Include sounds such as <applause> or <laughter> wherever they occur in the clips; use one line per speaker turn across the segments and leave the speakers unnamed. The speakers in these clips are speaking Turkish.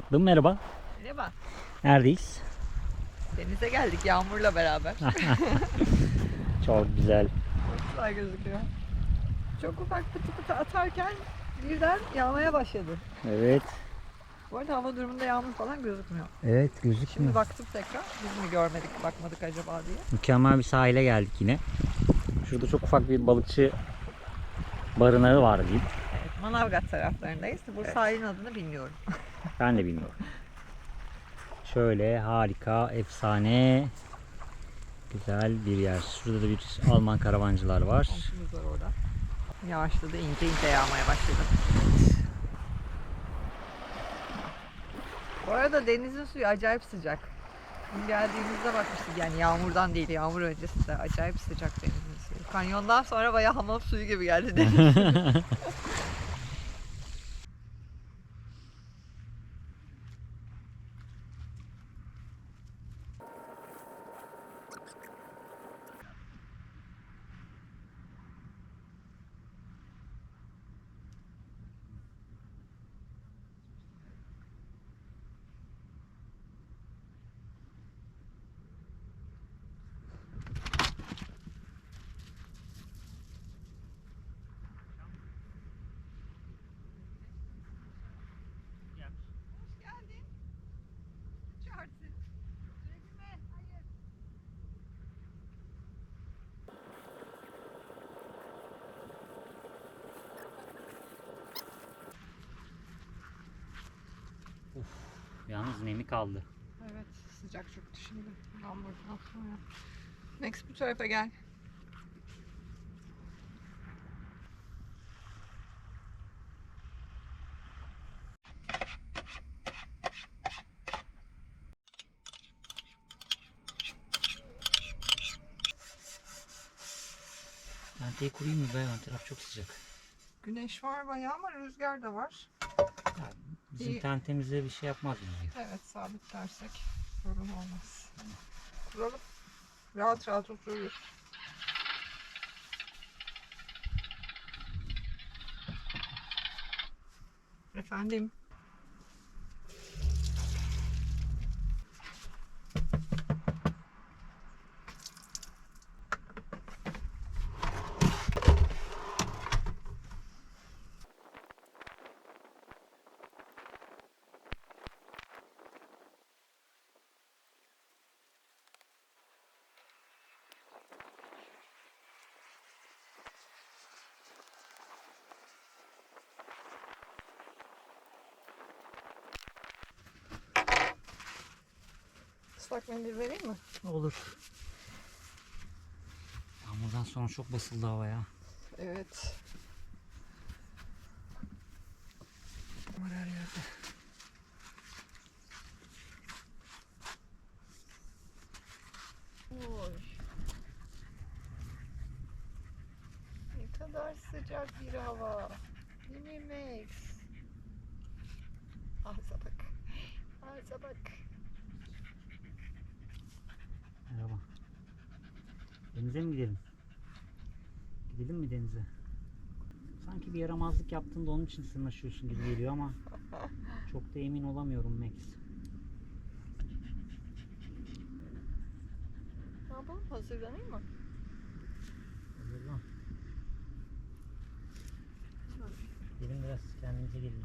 Tatlım merhaba.
Merhaba.
Neredeyiz?
Denize geldik Yağmur'la beraber. <laughs>
Çok güzel.
Çok güzel gözüküyor. Çok ufak pıtı pıtı atarken birden yağmaya başladı.
Evet.
Bu arada hava durumunda yağmur falan gözükmüyor.
Evet
Şimdi
gözükmüyor.
baktım tekrar. Biz mi görmedik, bakmadık acaba diye.
Mükemmel bir sahile geldik yine. Şurada çok ufak bir balıkçı barınağı var diyeyim.
Evet, Manavgat taraflarındayız. Bu sahilin adını bilmiyorum. <laughs>
Ben de bilmiyorum. Şöyle harika, efsane, güzel bir yer. Şurada da bir Alman karavancılar var.
Komşumuz var orada. Yağışladı, ince ince yağmaya başladı. Bu arada denizin suyu acayip sıcak. Dün geldiğimizde bakmıştık yani yağmurdan değil, yağmur öncesi de acayip sıcak denizin suyu. Kanyondan sonra bayağı hamam suyu gibi geldi deniz. <laughs>
Yalnız nemi kaldı.
Evet, sıcak çöktü şimdi. Yağmurdan sonra. Max bu tarafa gel.
Tenteyi kurayım mı be? Ön taraf çok sıcak.
Güneş var bayağı ama rüzgar da var.
Ya, bizim tentemize bir şey yapmaz mı?
Evet, sabitlersek sorun olmaz. Kuralım. Rahat rahat otururuz. Efendim. Islak mendil vereyim mi?
Olur. Yağmurdan sonra çok basıldı hava ya.
Evet. Var her yerde. Oy. Ne kadar sıcak bir hava. Değil mi Max? Ağza bak. Ağza bak.
Merhaba. Denize mi gidelim? Gidelim mi denize? Sanki bir yaramazlık yaptığında onun için sırnaşıyorsun gibi geliyor ama çok da emin olamıyorum Max.
Ne yapalım? Hazırlanayım mı?
Hazırlan. Gelin biraz kendimize gelin.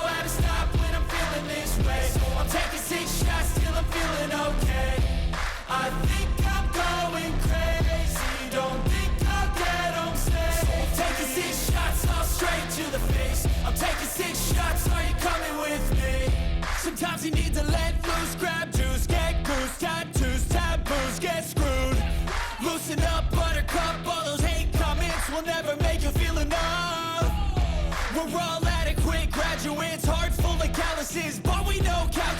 So I'm taking six shots till I'm feeling okay. I think I'm going crazy. Don't think I'll get home safe. So I'm taking six shots, all straight to the face. I'm taking six shots, are you coming with me? Sometimes you need to let loose, grab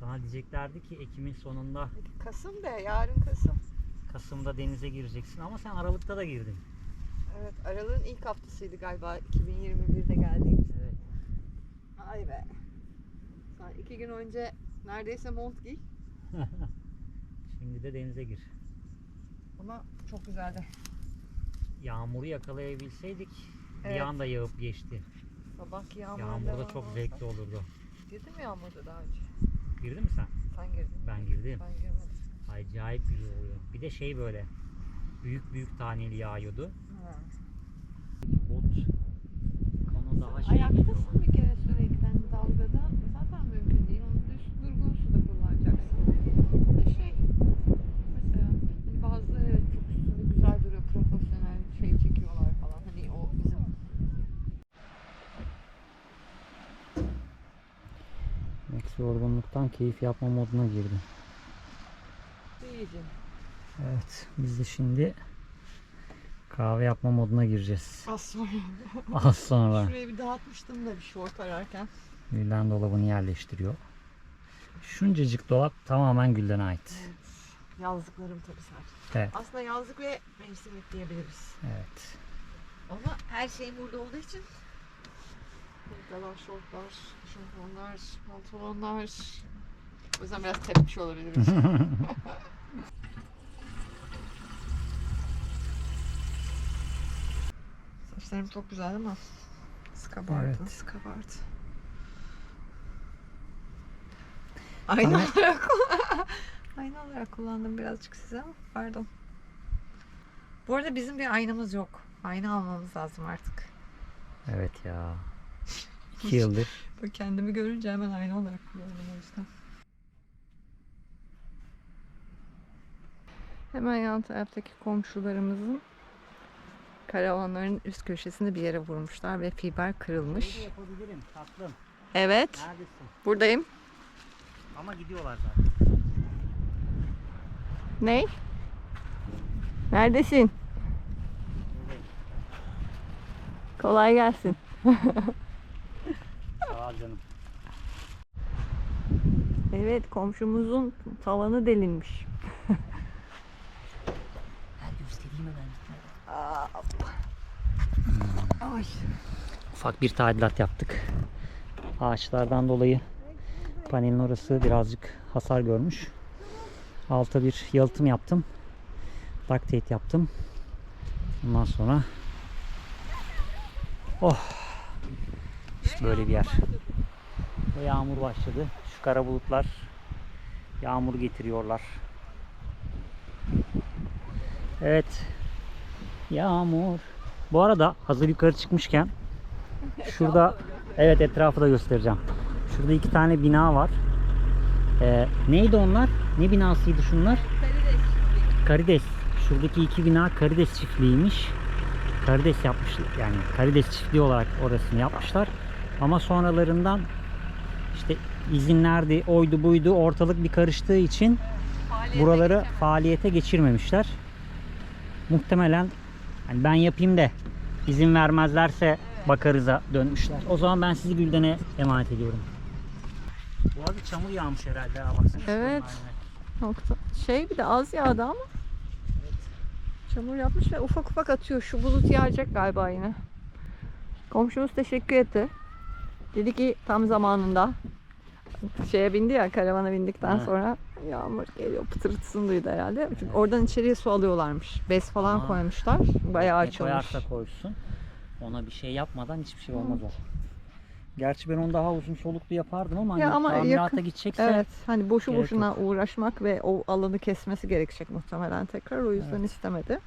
Sana diyeceklerdi ki Ekim'in sonunda
Kasım be yarın Kasım.
Kasım'da denize gireceksin ama sen Aralık'ta da girdin.
Evet aralığın ilk haftasıydı galiba 2021'de geldiğimiz.
Evet.
Ay be. Sen iki gün önce neredeyse mont giy. <laughs>
Şimdi de denize gir.
Ama çok güzeldi.
Yağmuru yakalayabilseydik bir
Evet.
anda yağıp geçti.
Sabah yağmur
Yağmurda
devam
çok
olsa.
zevkli olurdu.
Girdin mi yağmurda daha önce?
Girdin mi sen?
Sen girdin.
Ben girdim.
Ben girmedim.
Acayip güzel oluyor. Bir de şey böyle büyük büyük taneli yağıyordu.
Ha.
Bot konu daha şey.
Ayaktasın bir kere sürekli hani dalgada zaten mümkün değil. Onu düz durgun suda kullanacaksın. Bir de şey mesela hani bazıları evet çok üstünde güzel duruyor profesyonel şey çekiyorlar falan. Hani o bizim
Max yorgunluktan keyif yapma moduna girdi.
Diyeceğim.
Evet biz de şimdi kahve yapma moduna gireceğiz.
Az sonra. <laughs>
Az sonra
Şurayı bir dağıtmıştım da bir şort ararken.
Gülden dolabını yerleştiriyor. Şuncacık dolap tamamen Gülden'e ait.
Yazlıklarım tabii sadece.
Evet.
Aslında yazlık ve mevsimlik diyebiliriz.
Evet.
Ama her şeyim burada olduğu için hırkalar, şortlar, şampuanlar, pantolonlar. O yüzden biraz tepmiş olabiliriz. <laughs> Saçlarım çok güzel değil mi? Skabartı,
Evet.
skabartı. Ayna olarak, <laughs> ayna olarak kullandım birazcık size ama pardon. Bu arada bizim bir aynamız yok. Ayna almamız lazım artık.
Evet ya. <laughs> İki yıldır.
Böyle kendimi görünce hemen ayna olarak kullandım o yüzden. Hemen yan taraftaki komşularımızın karavanların üst köşesinde bir yere vurmuşlar ve fiber kırılmış.
yapabilirim tatlım.
Evet,
Neredesin?
buradayım.
Ama gidiyorlar zaten.
Ne? Neredesin?
Buradayım.
Kolay gelsin. <laughs>
Sağ ol canım.
Evet, komşumuzun tavanı delinmiş.
Her göstereyim hemen.
Ay.
Ufak bir tadilat yaptık. Ağaçlardan dolayı panelin orası birazcık hasar görmüş. Alta bir yalıtım yaptım. Duct yaptım. Ondan sonra Oh. böyle bir yer. Ve yağmur başladı. Şu kara bulutlar yağmur getiriyorlar. Evet. Yağmur. Bu arada hazır yukarı çıkmışken <laughs> şurada evet etrafı da göstereceğim. Şurada iki tane bina var. Ee, neydi onlar? Ne binasıydı şunlar? Karides. Şuradaki iki bina Karides çiftliğiymiş. Karides yapmışlar. Yani Karides çiftliği olarak orasını yapmışlar. Ama sonralarından işte izinlerdi, oydu buydu ortalık bir karıştığı için buraları faaliyete geçirmemişler. Muhtemelen hani ben yapayım da izin vermezlerse bakarıza dönmüşler. O zaman ben sizi Gülden'e emanet ediyorum. Bu arada çamur yağmış herhalde. Ha, baksana
Evet. Nokta. Şey bir de az yağdı ama. Çamur yapmış ve ufak ufak atıyor. Şu bulut yağacak galiba yine. Komşumuz teşekkür etti. Dedi ki tam zamanında şeye bindi ya karavana bindikten
Ha.
sonra yağmur geliyor pıtırtısını duydu herhalde. Çünkü oradan içeriye su alıyorlarmış. Bez falan
Aa.
koymuşlar. Bayağı
Ne
açılmış.
koyarsa koysun. Ona bir şey yapmadan hiçbir şey olmaz o. Gerçi ben onu daha uzun soluklu yapardım ama,
Ya
hani
ama
tamirata gidecekse
Evet hani boşu boşuna uğraşmak ve o alanı kesmesi gerekecek muhtemelen tekrar. O yüzden istemedi.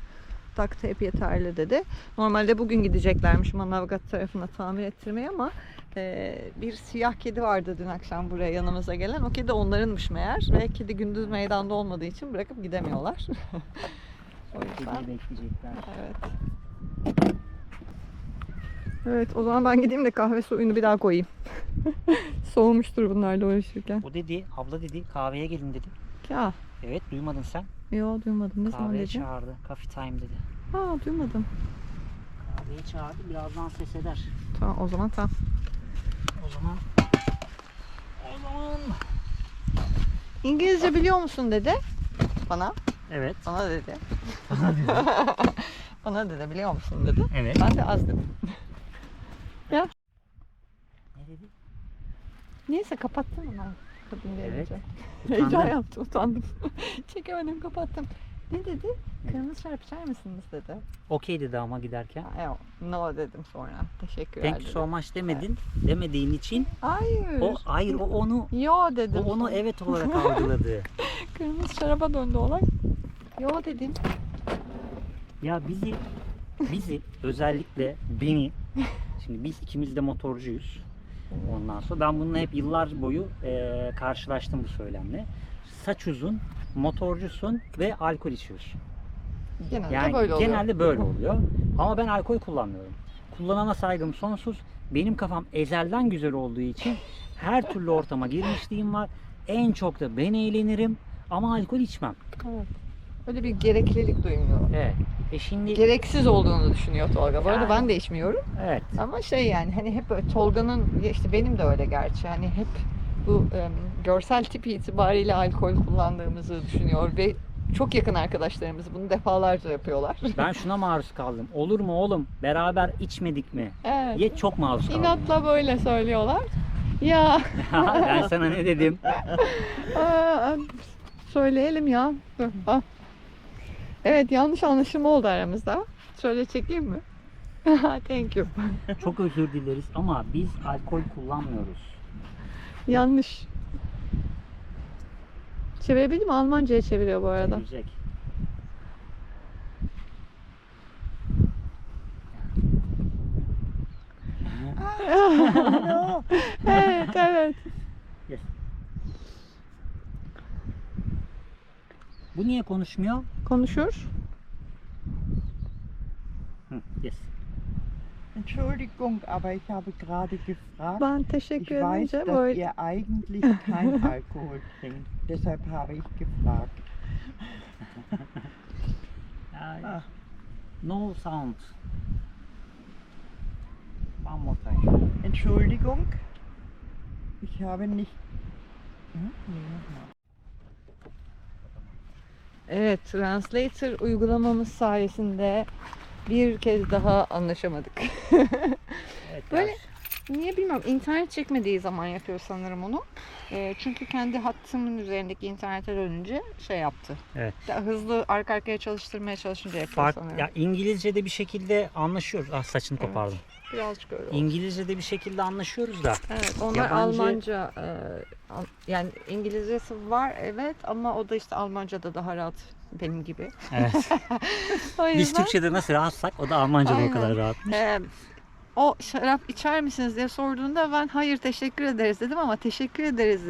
Tak hep yeterli dedi. Normalde bugün gideceklermiş Manavgat tarafına tamir ettirmeye ama e, bir siyah kedi vardı dün akşam buraya yanımıza gelen. O kedi onlarınmış meğer ve kedi gündüz meydanda olmadığı için bırakıp gidemiyorlar. <laughs> o yüzden
bekleyecekler.
evet. Evet o zaman ben gideyim de kahve suyunu bir daha koyayım. <laughs> Soğumuştur bunlarla uğraşırken.
O dedi, abla dedi kahveye gelin dedi.
Ya
Evet duymadın sen.
Yo duymadım. Ne zaman
Kahveye
dedi?
çağırdı. Coffee time dedi.
Ha duymadım.
Kahveye çağırdı birazdan ses eder.
Tamam o zaman tamam.
O zaman o zaman
İngilizce biliyor musun dedi. Bana.
evet
Bana dedi. <laughs> <laughs> Bana dedi biliyor musun dedi.
evet.
Ben de az dedim.
Ne dedi?
Neyse kapattım onu. Kadın
Evet. <laughs>
gelince.
Utandın.
Heyecan yaptım utandım. <laughs> Çekemedim kapattım. Ne dedi? Kırmızı şarap içer misiniz dedi.
Okey dedi ama giderken.
Yok, no dedim sonra. Teşekkürler
Thank you so much demedin. Demediğin için
Hayır.
o hayır o onu
Yo
o
dedim.
onu
sonra.
evet olarak <laughs> algıladı.
Kırmızı şaraba döndü olay. Yo dedim.
Ya bizi bizi özellikle beni şimdi biz ikimiz de motorcuyuz. Ondan sonra ben bununla hep yıllar boyu eee, karşılaştım bu söylemle. Saç uzun, motorcusun ve alkol içiyorsun.
Genelde
Yani
böyle oluyor.
genelde böyle oluyor. Ama ben alkol kullanmıyorum. Kullanana saygım sonsuz. Benim kafam ezelden güzel olduğu için her türlü ortama girmişliğim var. En çok da ben eğlenirim ama alkol içmem.
Evet. Öyle bir gereklilik duymuyorum.
Evet. E şimdi
Gereksiz olduğunu düşünüyor Tolga. Bu arada
Yani.
ben de içmiyorum.
evet.
Ama şey yani hani hep Tolga'nın işte benim de öyle gerçi. Hani hep bu em, görsel tipi itibariyle alkol kullandığımızı düşünüyor ve çok yakın arkadaşlarımız bunu defalarca yapıyorlar. <laughs>
Ben şuna maruz kaldım. Olur mu oğlum? Beraber içmedik mi?
Evet.
Ye çok maruz kaldım.
İnatla böyle söylüyorlar. Ya <laughs>
ben sana ne dedim? <laughs>
aa, söyleyelim ya. Evet yanlış anlaşılma oldu aramızda. Şöyle çekeyim mi? <laughs> Thank you.
Çok özür dileriz ama biz alkol kullanmıyoruz.
Yanlış. Çevirebildim mi? Almanca'ya çeviriyor bu arada.
Gelecek. <laughs>
evet evet.
Bu niye konuşmuyor?
Konuşur.
Hı, yes.
Entschuldigung, aber ich habe gerade gefragt.
Ben
Ich
teşekkür
weiß,
edince
dass
böyle
ihr eigentlich kein <laughs> Alkohol trinkt. Deshalb habe ich gefragt. <laughs> Ah.
No sound. One more time.
Entschuldigung, ich habe nicht. Hm? Nee, nochmal.
Evet, Translator uygulamamız sayesinde bir kez daha anlaşamadık.
Evet, <laughs>
Böyle- Niye bilmiyorum. İnternet çekmediği zaman yapıyor sanırım onu. Ee, çünkü kendi hattımın üzerindeki internete dönünce şey yaptı.
Evet.
Daha hızlı arka arkaya çalıştırmaya çalışınca yapıyor
fark,
sanırım.
ya İngilizce'de bir şekilde anlaşıyoruz. Ah saçını
Evet.
kopardım.
Birazcık öyle oldu.
İngilizce'de bir şekilde anlaşıyoruz da.
Evet, onlar
Yabancı-
Almanca e, Al- yani İngilizcesi var evet ama o da işte Almanca'da daha rahat benim gibi.
Evet. <laughs>
O
Biz
yüzden,
Türkçe'de nasıl rahatsak o da Almanca'da o
Aynen.
kadar rahat.
e, o şarap içer misiniz diye sorduğunda ben hayır teşekkür ederiz dedim ama teşekkür ederiz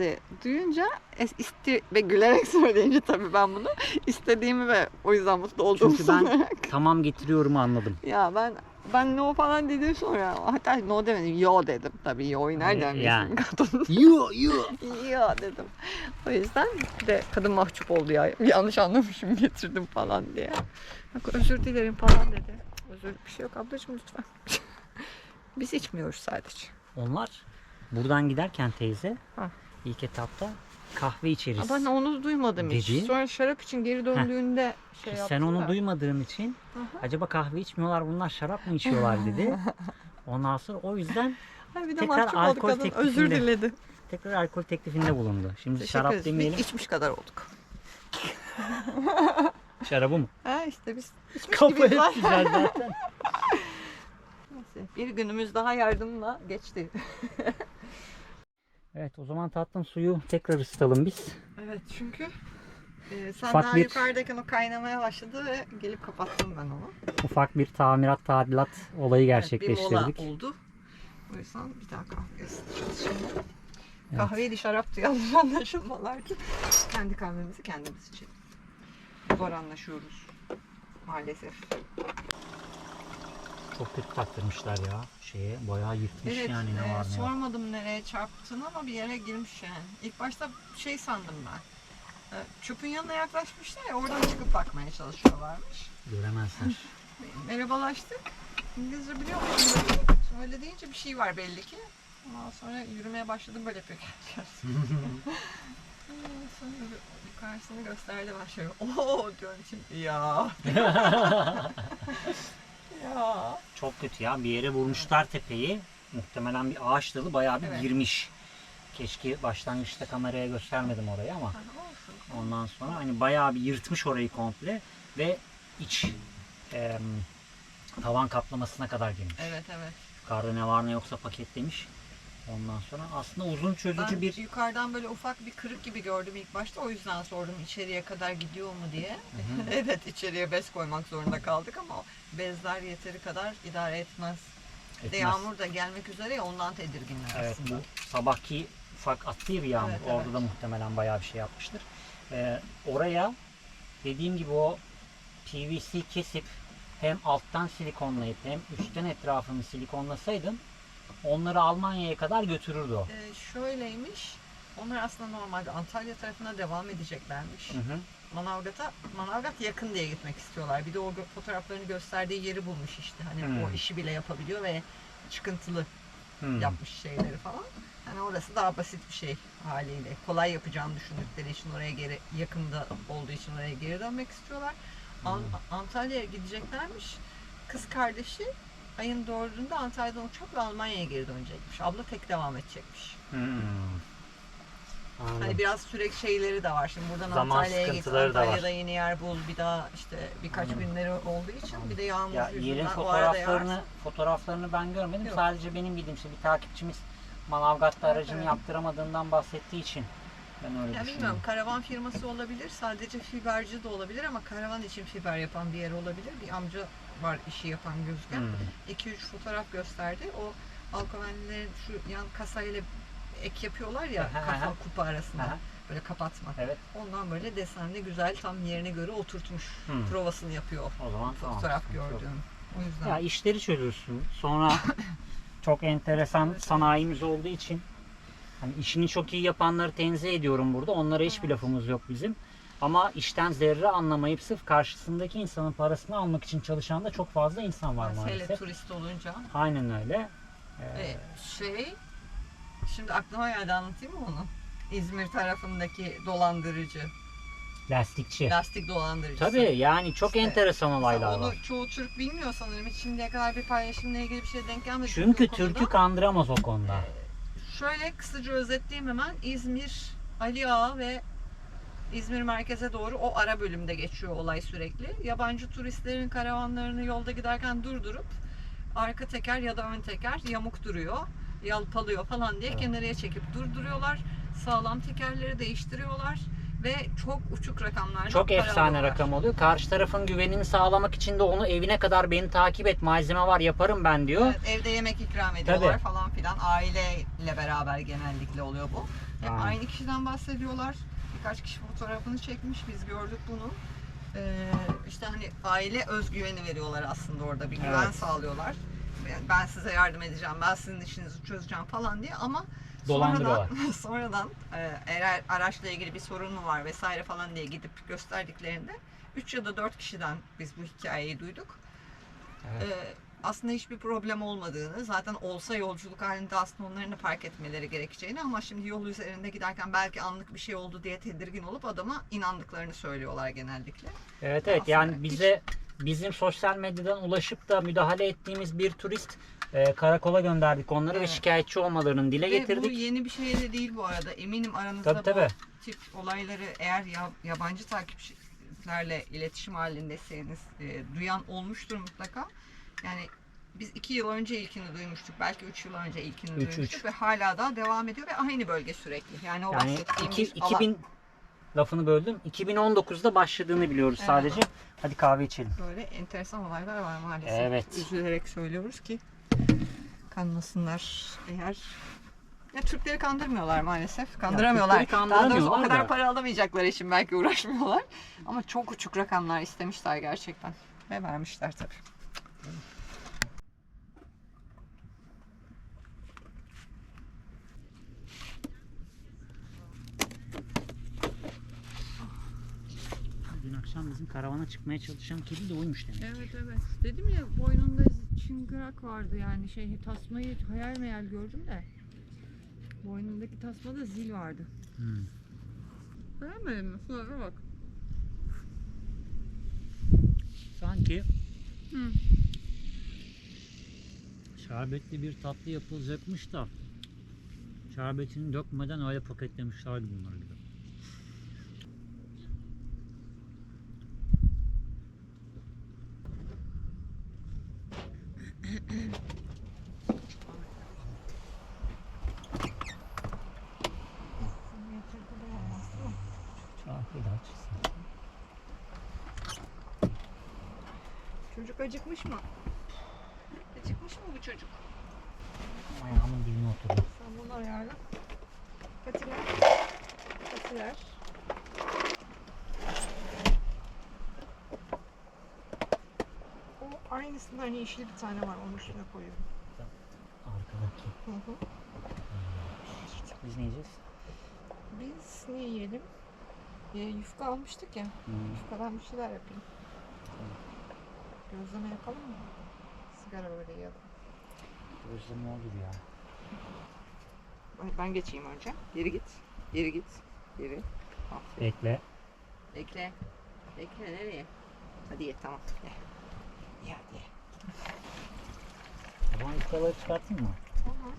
duyunca es- isti ve gülerek <laughs> söyleyince tabii ben bunu istediğimi ve o yüzden mutlu olduğumu
Çünkü ben tamam getiriyorum anladım.
Ya ben ben no falan dedim sonra hatta no demedim yo dedim tabii yo'yu nereden
Yani.
bilsin kadın <laughs>
Yo yo. <laughs>
yo dedim. O yüzden de kadın mahcup oldu ya <laughs> yanlış anlamışım getirdim falan diye. Bak özür dilerim falan dedi. Özür bir şey yok ablacığım lütfen. Biz içmiyoruz sadece.
Onlar buradan giderken teyze
Ha.
ilk etapta kahve içeriz.
Ben onu duymadım hiç.
Dedi.
Sonra şarap için geri döndüğünde şey
Sen
yaptılar.
onu duymadığın için
hı.
acaba kahve içmiyorlar bunlar şarap mı içiyorlar dedi. <laughs> Ondan sonra o yüzden
Ay bir de
tekrar alkol
kadın özür
teklifinde-
diledi.
tekrar alkol teklifinde bulundu. Şimdi
Teşekkür
şarap
ederiz. Biz
demeyelim.
içmiş kadar olduk. <laughs>
Şarabı mı?
Ha işte biz içmiş
Kafa
gibiyiz
zaten. <laughs>
Bir günümüz daha yardımla geçti.
Evet o zaman tatlım suyu tekrar ısıtalım biz.
Evet çünkü e, sen
Ufak
daha
bir-
yukarıdayken o kaynamaya başladı ve gelip kapattım ben onu.
Ufak bir tamirat tadilat olayı
Evet, bir
gerçekleştirdik.
mola oldu. O yüzden bir daha kahve ısıtacağız şimdi. Kahveydi şaraptı yanlış <laughs> anlaşılmalardı. Kendi kahvemizi kendimiz içelim. Zor anlaşıyoruz. Maalesef.
Çok kötü taktırmışlar ya şeye bayağı yırtmış
Evet,
yani ne
e,
var ne yok.
sormadım nereye çarptığını ama bir yere girmiş yani. İlk başta şey sandım ben. E, çöpün yanına yaklaşmışlar ya oradan çıkıp bakmaya çalışıyorlarmış.
Göremezler. <laughs>
Merhabalaştık. İngilizce biliyor musun. Sonra öyle deyince bir şey var belli ki. Ondan sonra yürümeye başladım böyle yapıyor kendisi. <laughs> sonra yukarısını gösterdi ben şöyle ooo diyorum şimdi ya. <laughs> ya.
Çok kötü ya bir yere vurmuşlar tepeyi. Muhtemelen bir ağaç dalı bayağı bir
Evet.
girmiş. Keşke başlangıçta kameraya göstermedim orayı ama ondan sonra hani bayağı bir yırtmış orayı komple ve iç em, tavan kaplamasına kadar girmiş.
Evet evet.
Yukarıda ne var ne yoksa paketlemiş. Ondan sonra aslında uzun çözücü
Ben
bir
yukarıdan böyle ufak bir kırık gibi gördüm ilk başta. O yüzden sordum içeriye kadar gidiyor mu diye. <laughs> evet içeriye bez koymak zorunda kaldık ama bezler yeteri kadar idare etmez. Bir de
etmez.
yağmur da gelmek üzere ya ondan tedirginler
Evet
aslında.
bu sabahki ufak attığı bir yağmur.
Evet,
Orada
evet.
da muhtemelen bayağı bir şey yapmıştır. Ee, oraya dediğim gibi o PVC kesip hem alttan silikonlayıp hem üstten etrafını silikonlasaydın onları Almanya'ya kadar götürürdü o.
Ee, şöyleymiş. Onlar aslında normalde Antalya tarafına devam edeceklermiş.
Hı hı.
Manavgat'a, Manavgat yakın diye gitmek istiyorlar. Bir de o gö- fotoğraflarını gösterdiği yeri bulmuş işte. Hani
Hmm.
o işi bile yapabiliyor ve çıkıntılı
Hmm.
yapmış şeyleri falan. Hani orası daha basit bir şey haliyle. Kolay yapacağını düşündükleri için oraya geri yakında olduğu için oraya geri dönmek istiyorlar. An- Antalya'ya gideceklermiş. Kız kardeşi ayın dördünde Antalya'dan uçakla Almanya'ya geri dönecekmiş. Abla tek devam edecekmiş.
Hmm. Anladım.
Hani biraz sürekli şeyleri de var. Şimdi buradan
Zaman
Antalya'ya git,
sıkıntıları da var.
Antalya'da yeni yer bul. Bir daha işte birkaç
Anladım.
günleri olduğu için bir de yağmur
Ya yerin
yüzünden o arada
fotoğraflarını
yağarsa.
fotoğraflarını ben görmedim.
Yok.
Sadece benim bildiğim şey bir takipçimiz Manavgat'ta
Evet,
aracını
evet.
yaptıramadığından bahsettiği için ben öyle
Ya bilmiyorum karavan firması olabilir sadece fiberci de olabilir ama karavan için fiber yapan bir yer olabilir. Bir amca var işi yapan gözüken.
Hmm.
2-3 fotoğraf gösterdi. O alkovenlilerin şu yan kasayla ek yapıyorlar ya kafa kupa arasında böyle kapatma.
Evet.
Ondan böyle desenli güzel tam yerine göre oturtmuş.
Hmm.
Provasını yapıyor.
O zaman tamam.
Fotoğraf
yok.
gördüğüm. O yüzden.
Ya işleri çözürsün. Sonra <coughs> çok enteresan sanayimiz olduğu için hani işini çok iyi yapanları tenzih ediyorum burada. Onlara hiçbir lafımız yok bizim. Ama işten zerre anlamayıp sırf karşısındaki insanın parasını almak için çalışan da çok fazla insan var
Hele
maalesef.
turist olunca.
Aynen öyle. Ee,
E, şey, şimdi aklıma geldi anlatayım mı onu? İzmir tarafındaki dolandırıcı,
lastikçi.
lastik dolandırıcısı.
Tabii yani çok
İşte,
enteresan olaylar
Onu
var.
çoğu Türk bilmiyor sanırım. Hiç şimdiye kadar bir paylaşımla ilgili bir şey denk gelmedi.
Çünkü
o konuda.
Türk'ü kandıramaz o konuda.
Şöyle kısaca özetleyeyim hemen. İzmir, Ali Ağa ve İzmir merkeze doğru o ara bölümde geçiyor olay sürekli. Yabancı turistlerin karavanlarını yolda giderken durdurup arka teker ya da ön teker yamuk duruyor, yalpalıyor falan diye
Evet.
kenarıya çekip durduruyorlar. Sağlam tekerleri değiştiriyorlar ve çok uçuk rakamlarla
Çok efsane
alıyorlar.
rakam oluyor. Karşı tarafın güvenini sağlamak için de onu evine kadar beni takip et. Malzeme var yaparım ben diyor.
Evet, evde yemek ikram ediyorlar
Tabii.
falan filan. Aileyle beraber genellikle oluyor bu. Hep
Aynen.
aynı kişiden bahsediyorlar. Birkaç kişi fotoğrafını çekmiş. Biz gördük bunu. Ee, işte hani aile özgüveni veriyorlar aslında orada. Bir güven
Evet.
sağlıyorlar. Yani Ben size yardım edeceğim, ben sizin işinizi çözeceğim falan diye ama sonradan, <laughs> sonradan e, eğer araçla ilgili bir sorun mu var vesaire falan diye gidip gösterdiklerinde 3 ya da 4 kişiden biz bu hikayeyi duyduk.
Evet.
Ee, aslında hiçbir problem olmadığını, zaten olsa yolculuk halinde aslında onların da park etmeleri gerekeceğini ama şimdi yol üzerinde giderken belki anlık bir şey oldu diye tedirgin olup adama inandıklarını söylüyorlar genellikle.
Evet evet
Aslında
yani
hiç-
bize bizim sosyal medyadan ulaşıp da müdahale ettiğimiz bir turist e, karakola gönderdik onları ve
Evet.
şikayetçi olmalarını dile
Ve bu
getirdik.
yeni bir şey de değil bu arada. Eminim aranızda
Tabii tabii.
bu tip olayları eğer ya- yabancı takipçilerle iletişim halindeyseniz e, duyan olmuştur mutlaka. Yani biz iki yıl önce ilkini duymuştuk. Belki üç yıl önce ilkini
Üç,
duymuştuk
üç.
ve hala da devam ediyor ve aynı bölge sürekli. Yani o
Yani
bahsettiğim
iki,
bir alan.
2000 lafını böldüm. 2019'da başladığını biliyoruz
Evet.
sadece. Hadi kahve içelim.
Böyle enteresan olaylar var maalesef.
Evet.
Üzülerek söylüyoruz ki kanmasınlar eğer ya Türkleri kandırmıyorlar maalesef. Kandıramıyorlar.
Türkleri
Daha doğrusu o
kandıramıyorlar
kadar
da.
para alamayacakları için belki uğraşmıyorlar. Ama çok uçuk rakamlar istemişler gerçekten. Ve vermişler tabii.
Akşam bizim karavana çıkmaya çalışan kedi de oymuş demek.
Evet evet. Dedim ya boynunda çıngırak vardı yani şey tasmayı hayal meyal gördüm de. Boynundaki tasmada zil vardı.
Hmm.
Beğenmedin mi? Şuna bak.
Sanki
Hı.
şerbetli bir tatlı yapılacakmış da şerbetini dökmeden öyle paketlemişler gibi bunlar gibi.
Mm-hmm. <laughs> yeşil bir tane var. Onun üstüne koyuyorum.
Arkadaki.
Hı hı.
Biz ne yiyeceğiz?
Biz ne yiyelim? Ya, yufka almıştık ya.
Hmm.
Yufkadan bir şeyler yapayım. Gözleme yapalım mı? Sigara böyle yiyelim.
Gözleme olur ya.
Ben- Ben geçeyim önce. Geri git. Geri git. Geri. Aferin.
Bekle.
Bekle. Bekle nereye? Hadi ye tamam. Ye. Ye hadi ye.
O zaman yufkaları çıkartayım mı?
Tamam.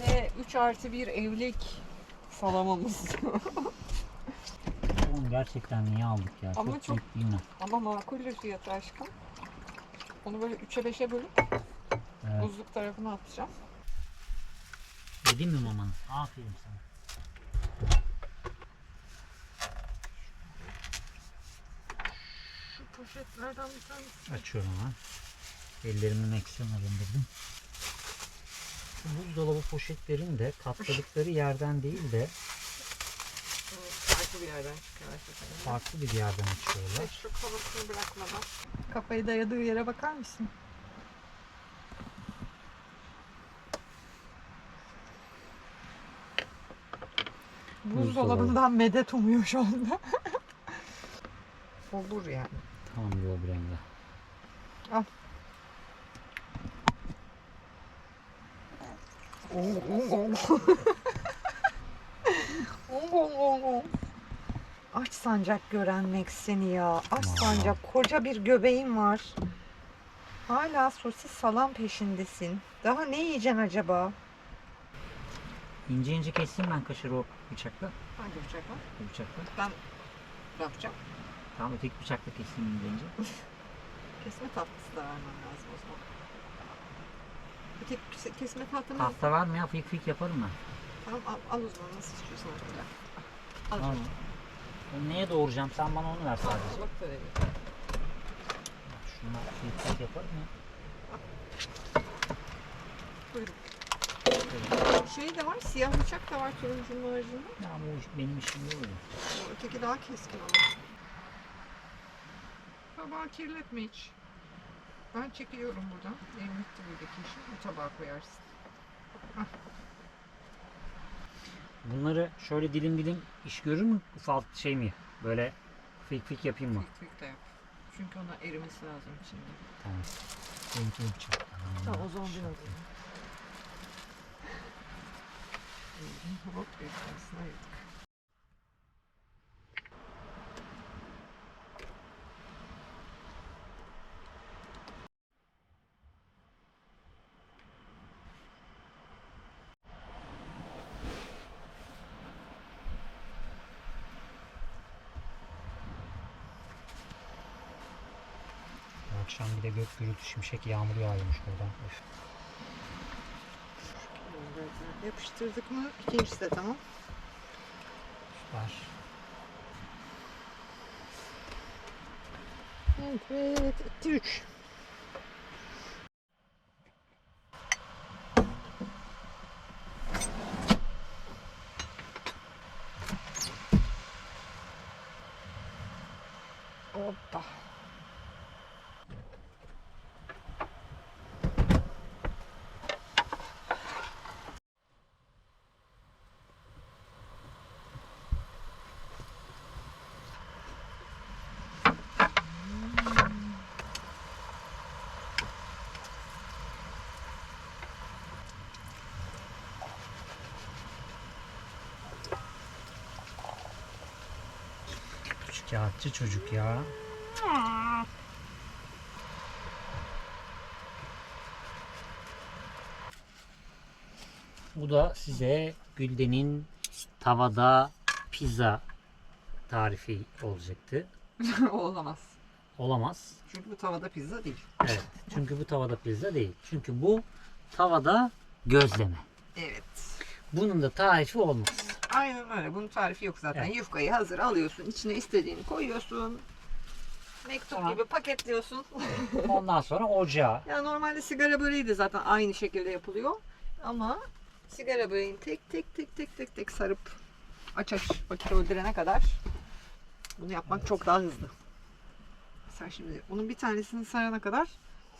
Ve 3 artı 1 evlilik salamamız. <laughs>
Oğlum gerçekten niye aldık ya?
Ama
çok, büyük değil mi?
Ama makul bir fiyatı aşkım. Onu böyle 3'e 5'e bölüp
Evet.
buzluk tarafına atacağım.
Yedin mi mamanı? Aferin sana.
Şu poşetlerden bir tanesi.
Açıyorum hemen. Ellerimi eksiyon arındırdım. Şu buzdolabı poşetlerin de katladıkları yerden değil de
Farklı bir yerden çıkıyor hakikaten.
farklı bir yerden açıyorlar.
Petrol havasını bırakmadan. Kafayı dayadığı yere bakar mısın? Buzdolabından medet umuyor şu anda. <laughs> Olur yani.
Tamam yol brenda. <laughs>
Aç sancak görenmek seni ya. Aç
Aa.
sancak. Koca bir göbeğin var. Hala sosis salam peşindesin. Daha ne yiyeceksin acaba?
İnce ince keseyim ben kaşarı o bıçakla.
Hangi bıçak var?
Bu bıçakla.
Ben bırakacağım.
Tamam öteki bıçakla keseyim ince ince. <laughs>
Kesme tahtası da vermem lazım o zaman. Bir tek kes- kesme tahtamı
Tahta var mı ya? Fıyık fıyık yaparım ben.
Tamam al, al o zaman nasıl istiyorsan öyle. Al.
Tamam. Ben Neye doğuracağım? Sen bana onu ver
Al,
sadece.
bak böyle.
Şunu fıyık fıyık yaparım ya.
Buyurun. Şey de var, siyah bıçak da var turuncunun haricinde.
Ya bu iş- benim işim değil.
O öteki daha keskin ama. Tabağı kirletme hiç. Ben çekiliyorum buradan. Benim bitti buradaki işim. Bu tabağa koyarsın.
Bunları şöyle dilim dilim iş görür mü? Ufalt şey mi? Böyle fıyık fıyık yapayım mı?
Tık tık da yap. Çünkü ona erimesi lazım içinde.
Tamam. Bıçak.
Tamam o zaman biraz daha. Hop bir tanesini ayırdık.
Bu akşam bir de gök gürültü şimşek yağmur yağıyormuş buradan. Öf.
Yapıştırdık mı ikincisi de tamam.
Süper.
Evet, 2
3. kağıtçı çocuk ya. Bu da size Gülden'in tavada pizza tarifi olacaktı.
o <laughs> olamaz.
Olamaz.
Çünkü bu tavada pizza değil.
Evet. Çünkü bu tavada pizza değil. Çünkü bu tavada gözleme.
Evet.
Bunun da tarifi olmaz.
Aynen öyle. Bunun tarifi yok zaten.
Evet.
Yufkayı hazır alıyorsun. içine istediğini koyuyorsun. Mektup
Tamam.
gibi paketliyorsun. <laughs>
Ondan sonra ocağa.
ya normalde sigara böreği de zaten aynı şekilde yapılıyor. Ama sigara böreğini tek tek tek tek tek tek sarıp aç aç vakit öldürene kadar bunu yapmak çok daha hızlı. Sen şimdi bunun bir tanesini sarana kadar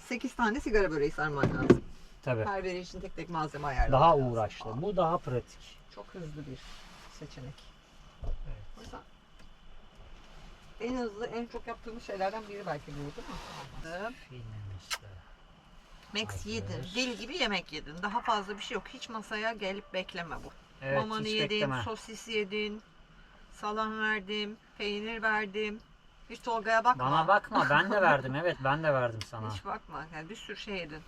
8 tane sigara böreği sarman lazım.
Tabii.
Her biri için tek tek malzeme ayarlaman
Daha
lazım.
uğraşlı. Bu daha pratik.
Çok hızlı bir seçenek. O yüzden en hızlı, en çok yaptığımız şeylerden biri belki bu değil mi?
Filmimizde.
Max yedin, deli gibi yemek yedin. Daha fazla bir şey yok. Hiç masaya gelip bekleme bu.
Evet,
Mamanı
hiç
yedin,
bekleme.
sosis yedin, salam verdim, peynir verdim. Hiç Tolga'ya bakma.
Bana bakma ben de verdim evet ben de verdim sana.
Hiç bakma. Yani bir sürü şey yedin.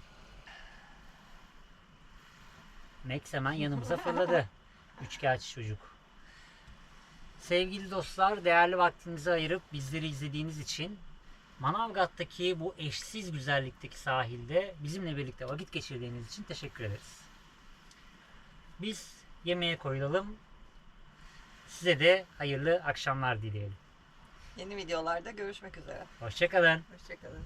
Max hemen yanımıza fırladı. <laughs> Üçkağıtçı çocuk. Sevgili dostlar değerli vaktinizi ayırıp bizleri izlediğiniz için Manavgat'taki bu eşsiz güzellikteki sahilde bizimle birlikte vakit geçirdiğiniz için teşekkür ederiz. Biz yemeğe koyulalım. Size de hayırlı akşamlar dileyelim.
Yeni videolarda görüşmek üzere.
Hoşçakalın.
Hoşçakalın.